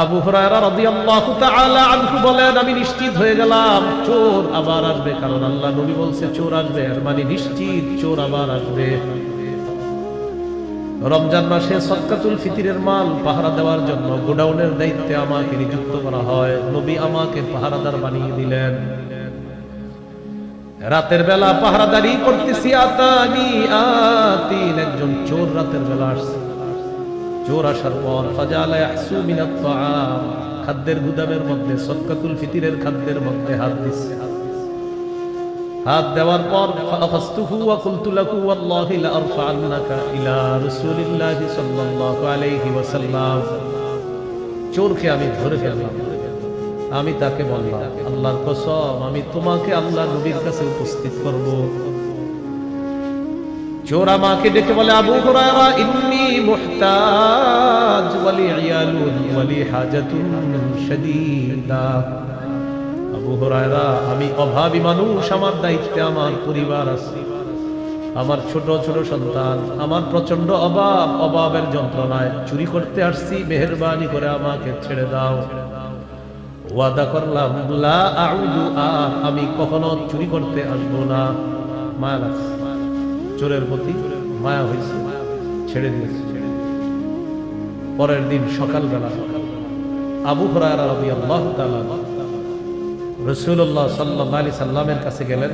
আবু হুরায়রা রাদিয়াল্লাহু তাআলা আনহু বলেন, আমি নিশ্চিত হয়ে গেলাম, চোর আবার আসবে। কারণ আল্লাহ নবী বলছে, চোর আসবে। এর মানে নিশ্চিত, চোর আবার আসবে। রমজান মাসে সদকাতুল ফিতিরের মাল পাহারা দেওয়ার জন্য গোডাউনের দায়িত্বে আমাকে নিযুক্ত করা হয়। নবী আমাকে পাহারাদার বানিয়ে দিলেন। রাতের বেলা পাহারাদারি করতেছি, আতানি আতিন, একজন চোর রাতের বেলা আসছে। চোর আসার পর খাদ্যের গুদামের মধ্যে, সদকাতুল ফিতিরের খাদ্যের মধ্যে হাত দিচ্ছে হাত দেওয়ার পর ফাখাস্তুহু ওয়া কুলতু লাহু ওয়াল্লাহি লা আরফা'ন্নাকা ইলা রাসূলিল্লাহি সাল্লাল্লাহু আলাইহি ওয়াসাল্লাম। চোরকে আমি ধরে ফেললাম। আমি তাকে বললাম, আল্লাহর কসম, আমি তোমাকে আল্লাহ নবীর কাছে উপস্থিত করব। চোর আমাকে ডেকে বলে, আবু আবু আমি অভাবী মানুষ, আমার দায়িত্বে আমার পরিবার আছে। আমার ছোট ছোট সন্তান, আমার প্রচণ্ড অভাব, অভাবের যন্ত্রণায় চুরি করতে আসছি, মেহেরবানি করে আমাকে ছেড়ে দাও। ওয়াদা করলাম আমি কখনো চুরি করতে আসব না। মায়া লাগছে চোরের প্রতি মায়া হয়েছে, ছেড়ে দিয়েছে। পরের দিন সকালবেলা আবু আল্লাহ রসুল্লাহ সাল্লামের কাছে গেলেন।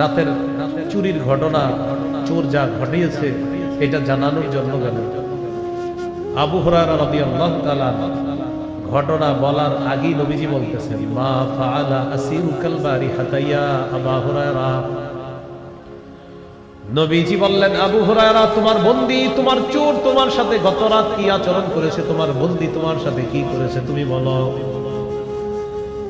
রাতের চুরির ঘটনা, চোর যা ঘটিয়েছে, এটা জানানোর জন্য আবু হরায়রা রবি আল্লাহ ঘটনা বলার আগেই নবীজি বলতেছেন, মা আসিরু কালবারি হাতাইয়া আবা হুরায়রা। নবীজি বললেন, আবু হুরায়রা, তোমার বন্দি, তোমার চোর তোমার সাথে গত রাত কি আচরণ করেছে? তোমার বন্দি তোমার সাথে কি করেছে? তুমি বলো।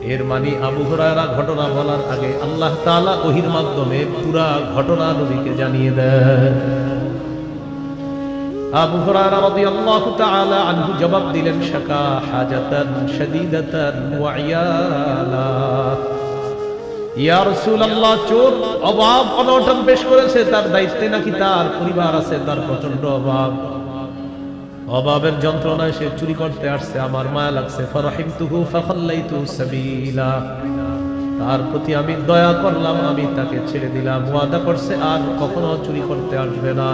এর মানে আবু হুরায়রা ঘটনা বলার আগে আল্লাহ তাআলা ওহির মাধ্যমে পুরা ঘটনা নবীকে জানিয়ে দেন। আবু হুরায়রা রাদিয়াল্লাহু আনহু জবাব দিলেন, শাকা হাজাতান শাদীদাতান তার দায়িত্বে নাকি তার পরিবার আছে, তার প্রচণ্ড অভাব অভাবের যন্ত্রণায় সে চুরি করতে আসছে, আমার মায়া লাগছে। তার প্রতি আমি দয়া করলাম, আমি তাকে ছেড়ে দিলাম। ওয়াদা করছে, আর কখনো চুরি করতে আসবে না।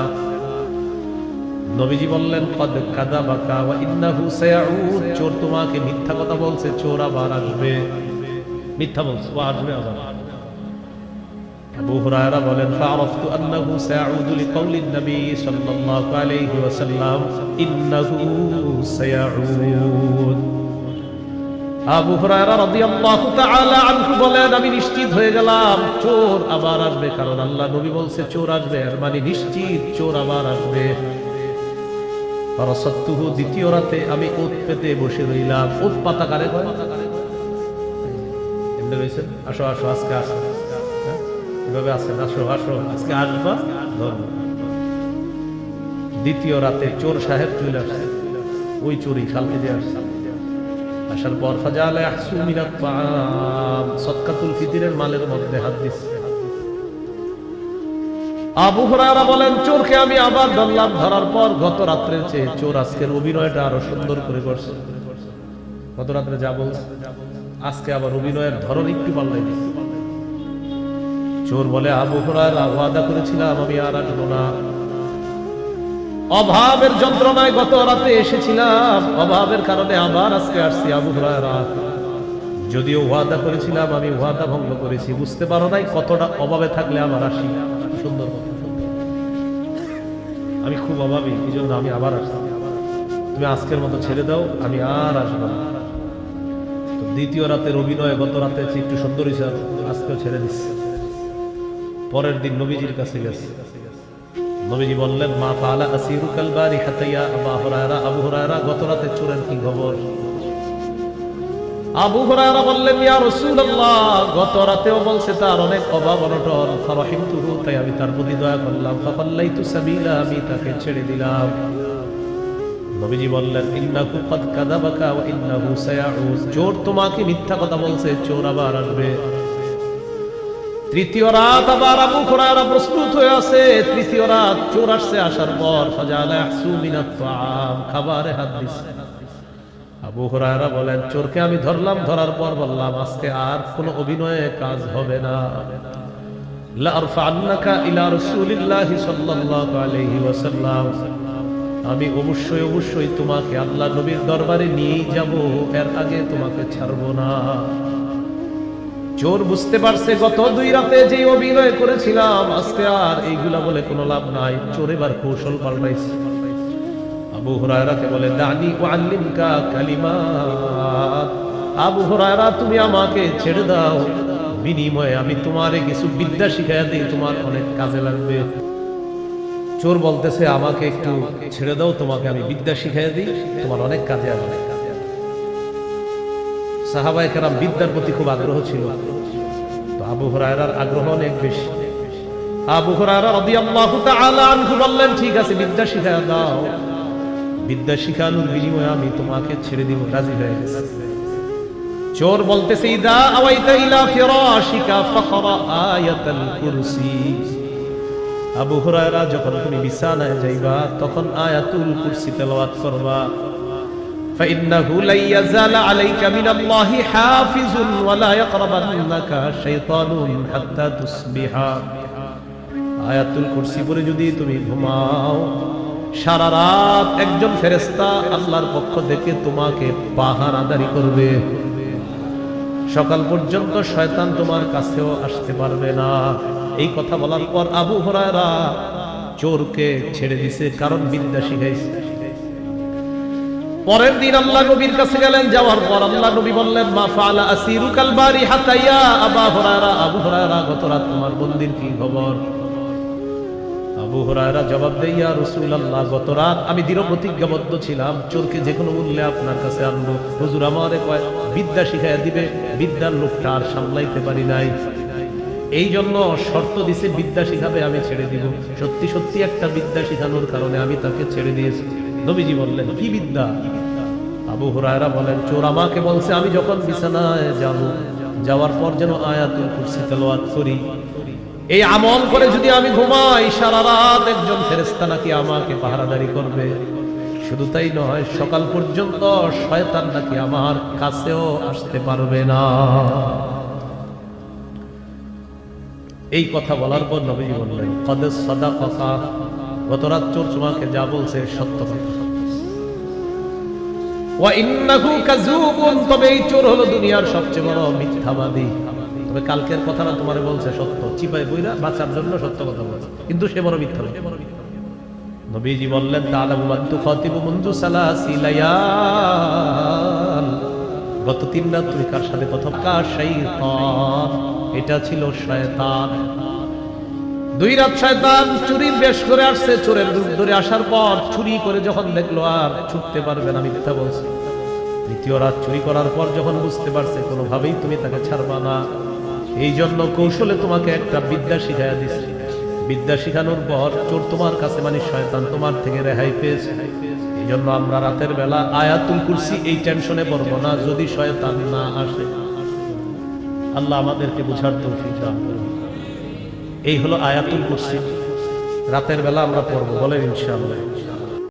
নবীজি বললেন, কদ কাদা বাকা ইন্নাহু সায়াউদ। চোর তোমাকে মিথ্যা কথা বলছে, চোর আবার আসবে। মিথ্যা বলছে আসবে আবার বলেন বলেন, আমি নিশ্চিত হয়ে গেলাম, চোর আবার আসবে। কারণ আল্লাহ নবী বলছে, চোর আসবে আর মানে নিশ্চিত চোর আবার আসবে। দ্বিতীয় রাতে আমি ওত পেতে বসে রইলাম, ওত পাতা কারে কয় এমনি রয়েছেন আসো আসো, আজকে আসো? এভাবে আসেন আসো আসো, আজকে আসবা? দ্বিতীয় রাতে চোর সাহেব চলে আসছে। ওই চুরি কালকে যে আসছে। আসার পর তাআম, সদকাতুল ফিতরের মালের মধ্যে হাত দিচ্ছে। আবু বলেন, চোরকে আমি আবার ধরলাম। ধরার পর গত রাত্রে চেয়ে চোর আজকের অভিনয়টা আরও সুন্দর করে করছে। গত রাত্রে যা বলছে। আজকে আবার অভিনয়ের ধরন একটু পাল্লাই দিচ্ছে চোর বলে, আবু হুরায়রা, ওয়াদা করেছিলাম আমি আর আসব না। অভাবের যন্ত্রণায় গত রাতে এসেছিলাম। অভাবের কারণে আবার আজকে আসছি আবু হুরায়রা। যদিও ওয়াদা করেছিলাম, আমি ওয়াদা ভঙ্গ করেছি। বুঝতে পারো নাই কতটা অভাবে থাকলে আবার আসি। সুন্দর। আমি খুব অভাবী এই জন্য আমি আবার আসছি। তুমি আজকের মতো ছেড়ে দাও, আমি আর আসব না। দ্বিতীয় রাতের অভিনয়, গত রাতে একটু সুন্দর হয়েছে আজকেও ছেড়ে দিচ্ছে। পরের দিন নবীজির কাছে গেছে। নবীজি বললেন, মা ফালা আসিরু কালবারি হাতাইয়া আবা হুরায়রা, আবু হরায়রা, গত রাতে চোরের কি খবর? আবু হুরায়রা বললেন, ইয়া রাসূলুল্লাহ, গত রাতেও বলছে তার অনেক অভাব অনটন, ফারাহিমতুহু, তাই আমি তার প্রতি দয়া করলাম। ফাকাল্লাইতু সাবিলা, আমি তাকে ছেড়ে দিলাম। নবীজি বললেন, ইন্নাহু কদ কাযাবাকা ওয়া ইন্নাহু সায়াউদ চোর তোমাকে মিথ্যা কথা বলছে, চোর আবার আসবে। তৃতীয় রাত আবার আবু হুরায়রা প্রস্তুত হয়ে আছে। তৃতীয় রাত চোর আসছে আসার পর, ফাজালা ইয়াহসু মিনাত তাআম। খাবারে হাত দিচ্ছে আবু হুরায়রা বলেন, চোরকে আমি ধরলাম, ধরার পর বললাম, আজকে আর কোনো অভিনয়ে কাজ হবে না। লারফান্নাকা ইলা রাসূলিল্লাহি সাল্লাল্লাহু আলাইহি ওয়াসাল্লাম। আমি অবশ্যই অবশ্যই তোমাকে আল্লাহ নবীর দরবারে নিয়েই যাব। এর আগে তোমাকে ছাড়বো না। চোর বুঝতে পারছে, গত দুই রাতে যে অভিনয় করেছিলাম, আজকে আর এইগুলা বলে কোনো লাভ নাই। চোর এবার কৌশল পাল্টাইছে। আবু হুরায়রাকে বলে, দানি ও আল্লিমকা কালিমাত আবু হুরায়রা, তুমি আমাকে ছেড়ে দাও। বিনিময়ে আমি তোমারে কিছু বিদ্যা শিখাইয়া দিই, তোমার অনেক কাজে লাগবে। চোর বলতেছে, আমাকে একটু ছেড়ে দাও, তোমাকে আমি বিদ্যা শিখাইয়া দিই, তোমার অনেক কাজে আসবে। সাহাবাই কেরাম বিদ্যার প্রতি খুব আগ্রহ ছিল। তো আবু হরায়রার আগ্রহ অনেক বেশি। আবু হরায়রা রাদিয়াল্লাহু তাআলা আনহু বললেন, ঠিক আছে, বিদ্যা শিখাইয়া দাও। বিদ্যা শিখানোর বিনিময়ে আমি তোমাকে ছেড়ে দিব, রাজি হয়ে গেছে। চোর বলতেছে, ইদা আওয়াইতা ইলা ফিরাশিকা, ফাকরা আয়াতাল কুরসি। আবু হুরায়রা যখন তুমি বিছানায় যাইবা তখন আয়াতুল কুরসি তেলাওয়াত করবা فإنه لن يزال عليك من الله حافظ ولا يقربنك شيطان حتى تصبح আয়াতুল কুরসি পরে যদি তুমি ঘুমাও সারা রাত একজন ফেরেস্তা আল্লাহর পক্ষ থেকে তোমাকে পাহারাদারি করবে সকাল পর্যন্ত শয়তান তোমার কাছেও আসতে পারবে না এই কথা বলার পর আবু হরায়রা চোরকে ছেড়ে দিছে, কারণ বিদ্যা শিখাইছে পরের দিন আল্লাহ নবীর কাছে গেলেন, যাওয়ার পর আল্লাহ নবী বললেন, মা ফালা আসিরু কালবারি হাতাইয়া আবা হরায়রা। আবু হরায়রা, গত রাত তোমার মন্দির কি খবর? আবু হরায়রা জবাব দেই ইয়া রাসূলুল্লাহ, গত রাত আমি দৃঢ় প্রতিজ্ঞাবদ্ধ ছিলাম, চোরকে যে কোনো মূল্যে আপনার কাছে আনব। হুজুর আমারে কয় বিদ্যা শিখাইয়া দিবে, বিদ্যার লোকটা আর সামলাইতে পারি নাই। এই জন্য শর্ত দিছে বিদ্যা শিখাবে আমি ছেড়ে দিব। সত্যি সত্যি একটা বিদ্যা শিখানোর কারণে আমি তাকে ছেড়ে দিয়েছি। নবীজি বললেন, কি বিদ্যা? আবু হুরায়রা বলেন, চোর আমাকে বলছে, আমি যখন বিছানায় যাব, যাওয়ার পর যেন আয়াতুল কুরসি তেলাওয়াত করি। এই আমল করে যদি আমি ঘুমাই, সারা রাত একজন ফেরেস্তা নাকি আমাকে পাহারাদারি করবে। শুধু তাই নয়, সকাল পর্যন্ত শয়তান নাকি আমার কাছেও আসতে পারবে না। এই কথা বলার পর নবীজি বললেন কদের সদা কথা গত চোর তোমাকে যা বলছে, সত্য কথা। চোর হলো দুনিয়ার সবচেয়ে বড় কালকের বলছে সত্য। চিপাই জন্য সত্য কথা বলছে। কিন্তু সে বড় নবীজি বললেন গত তিন রাত তুমি কার সাথে কথা কা শাইতান? এটা ছিল শয়তান। দুই রাত শয়তান চুরির বেশ করে আসছে চোরের রূপ ধরে আসার পর চুরি করে যখন দেখল, আর ছুটতে পারবে না মিথ্যা বলছে। দ্বিতীয় রাত চুরি করার পর যখন বুঝতে পারছে, কোনোভাবেই তুমি তাকে ছাড়বা না। এই জন্য কৌশলে তোমাকে একটা বিদ্যা শিখাইয়া দিচ্ছে। বিদ্যা শিখানোর পর চোর তোমার কাছে মানে শয়তান তোমার থেকে রেহাই পেয়েছে। এই জন্য আমরা রাতের বেলা আয়াতুল কুরসি এই টেনশনে পড়ব না, যদি শয়তান না আসে। আল্লাহ আমাদেরকে বুঝার তো। এই হলো আয়াতুল কুরসি রাতের বেলা আমরা পড়ব বলেন ইনশাআল্লাহ